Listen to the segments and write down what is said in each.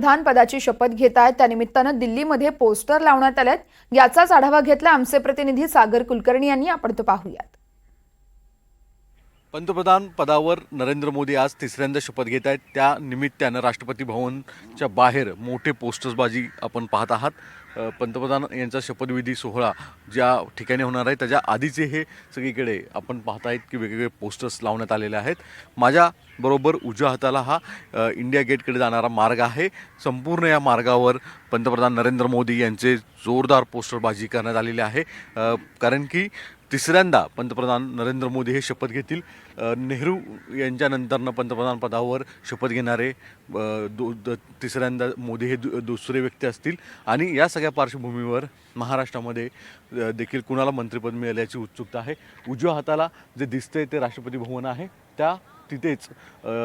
प्रधानपदाची शपथ घेत आहेत त्यानिमित्तानं दिल्लीमध्ये पोस्टर लावण्यात आलेत. याचाच आढावा घेतला आमचे प्रतिनिधी सागर कुलकर्णी यांनी. आपण तो पाहूयात. पंतप्रधान पदावर नरेंद्र मोदी आज तिसऱ्यांदा शपथ घेत आहेत. त्या निमित्तानं राष्ट्रपती भवनच्या बाहेर मोठे पोस्टर्सबाजी आपण पाहत आहात. पंतप्रधान यांचा शपथविधी सोहळा ज्या ठिकाणी होणार आहे त्याच्या आधीचे हे सगळीकडे आपण पाहत आहेत की वेगवेगळे पोस्टर्स लावण्यात आलेले आहेत. माझ्याबरोबर उजव्या हाताला हा इंडिया गेटकडे जाणारा मार्ग आहे. संपूर्ण या मार्गावर पंतप्रधान नरेंद्र मोदी यांचे जोरदार पोस्टरबाजी करण्यात आलेली आहे. कारण की तिसऱ्यांदा पंतप्रधान नरेंद्र मोदी हे शपथ घेतील. नेहरू यांच्यानंतरनं पंतप्रधान पदावर शपथ घेणारे अ, द तिसऱ्यांदा मोदी हे दु दुसरे व्यक्ती असतील. आणि या सगळ्या पार्श्वभूमीवर महाराष्ट्रामध्ये देखील कुणाला मंत्रिपद मिळेल याची उत्सुकता आहे? उजव्या हाताला जे दिसतंय ते राष्ट्रपती भवन आहे. त्या तिथेच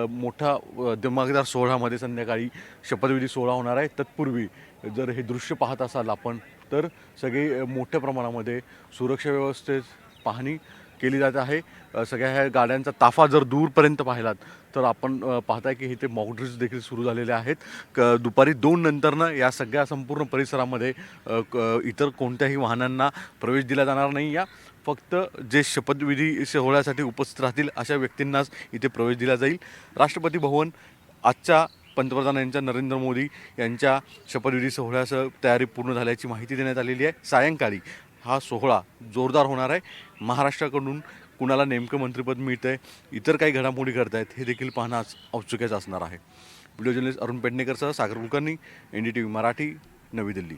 मोठा दिमागदार सोहळामध्ये संध्याकाळी शपथविधी सोहळा होणार आहे. तत्पूर्वी जर हे दृश्य पाहत असाल आपण तर सगळे मोठ्या प्रमाणामध्ये सुरक्षा व्यवस्थेत पाहणी केली जात आहे. सगळ्या ह्या गाड्यांचा ताफा जर दूरपर्यंत पाहिलात तर आपण पाहताय की इथे मॉकड्रिल्स देखील सुरू झालेले आहेत. क दुपारी दोन नंतरनं या सगळ्या संपूर्ण परिसरामध्ये क इतर कोणत्याही वाहनांना प्रवेश दिला जाणार नाही. या फक्त जे शपथविधी सोहळ्यासाठी उपस्थित राहतील अशा व्यक्तींनाच इथे प्रवेश दिला जाईल. राष्ट्रपती भवन आजच्या पंतप्रधान यांच्या नरेंद्र मोदी यांच्या शपथविधी सोहळ्यासह तयारी पूर्ण झाल्याची माहिती देण्यात आलेली आहे. सायंकाळी हा सोहळा जोरदार होणार आहे. महाराष्ट्राकडून कुणाला नेमकं मंत्रिपद मिळतं आहे इतर काही घडामोडी घडत आहेत हे देखील पाहणं औत्सुक्याचं असणार आहे. Video journalist Arun पेडणेकरसह Sagar Kulkarni N D T V Marathi Navi Delhi.